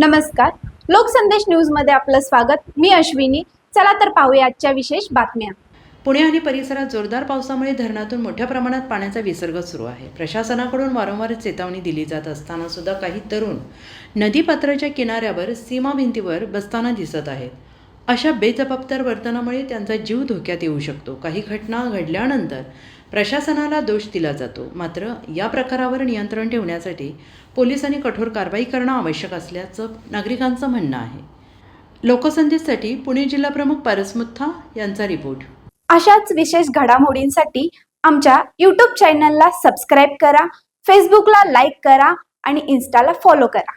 नमस्कार. लोकसंदेश न्यूजमध्ये आपलं स्वागत. मी अश्विनी. चला तर पाहूया आजच्या विशेष बातम्या. पुणे आणि परिसरात जोरदार पावसामुळे धरणातून मोठ्या प्रमाणात पाण्याचा विसर्ग सुरू आहे. प्रशासनाकडून वारंवार चेतावणी दिली जात असताना सुद्धा काही तरुण नदीपात्राच्या किनाऱ्यावर सीमा भिंतीवर बसताना दिसत आहेत. अशा बेजबाबदार वर्तनामुळे त्यांचा जीव धोक्यात येऊ शकतो. काही घटना घडल्यानंतर प्रशासनाला दोष दिला जातो. मात्र या प्रकारावर नियंत्रण ठेवण्यासाठी पोलिसांनी कठोर कारवाई करणं आवश्यक असल्याचं नागरिकांचं म्हणणं आहे. लोकसंदेशसाठी पुणे जिल्हा प्रमुख पारस मुथा यांचा रिपोर्ट. अशाच विशेष घडामोडींसाठी आमच्या यूट्यूब चॅनलला सबस्क्राईब करा फेसबुकला लाईक करा आणि इन्स्टाला फॉलो करा.